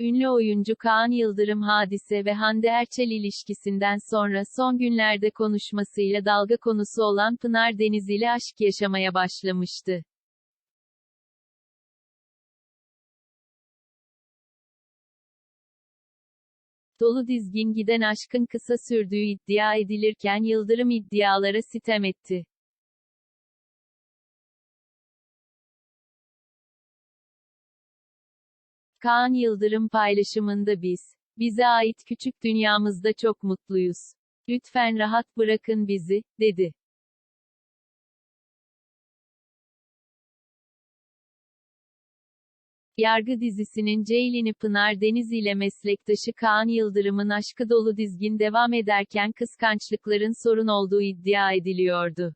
Ünlü oyuncu Kaan Yıldırım Hadise ve Hande Erçel ilişkisinden sonra son günlerde konuşmasıyla dalga konusu olan Pınar Deniz ile aşk yaşamaya başlamıştı. Dolu dizgin giden aşkın kısa sürdüğü iddia edilirken Yıldırım iddialara sitem etti. Kaan Yıldırım paylaşımında biz, bize ait küçük dünyamızda çok mutluyuz. Lütfen rahat bırakın bizi, dedi. Yargı dizisinin Ceylin'i Pınar Deniz ile meslektaşı Kaan Yıldırım'ın aşkı dolu dizgin devam ederken kıskançlıkların sorun olduğu iddia ediliyordu.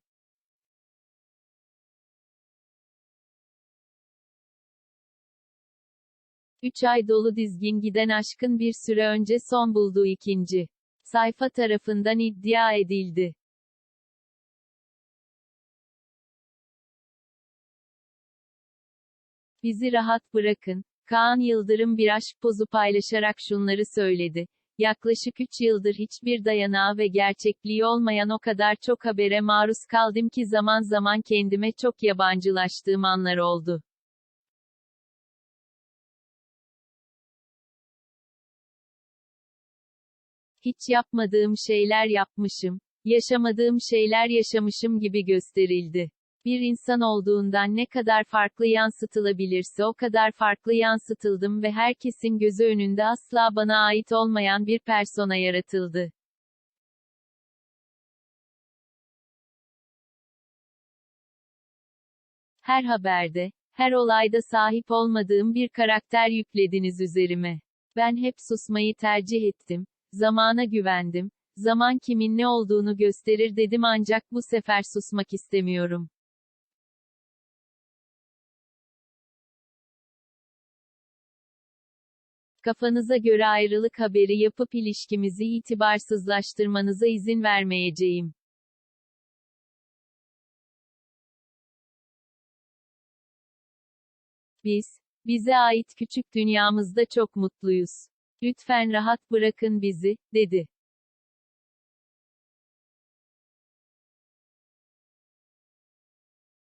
Üç ay dolu dizgin giden aşkın bir süre önce son bulduğu ikinci sayfa tarafından iddia edildi. Bizi rahat bırakın. Kaan Yıldırım bir aşk pozu paylaşarak şunları söyledi. Yaklaşık 3 yıldır hiçbir dayanağı ve gerçekliği olmayan o kadar çok habere maruz kaldım ki zaman zaman kendime çok yabancılaştığım anlar oldu. Hiç yapmadığım şeyler yapmışım, yaşamadığım şeyler yaşamışım gibi gösterildi. Bir insan olduğundan ne kadar farklı yansıtılabilirse o kadar farklı yansıtıldım ve herkesin gözü önünde asla bana ait olmayan bir persona yaratıldı. Her haberde, her olayda sahip olmadığım bir karakter yüklediniz üzerime. Ben hep susmayı tercih ettim, zamana güvendim, zaman kimin ne olduğunu gösterir dedim ancak bu sefer susmak istemiyorum. Kafanıza göre ayrılık haberi yapıp ilişkimizi itibarsızlaştırmanıza izin vermeyeceğim. Biz, bize ait küçük dünyamızda çok mutluyuz. Lütfen rahat bırakın bizi, dedi.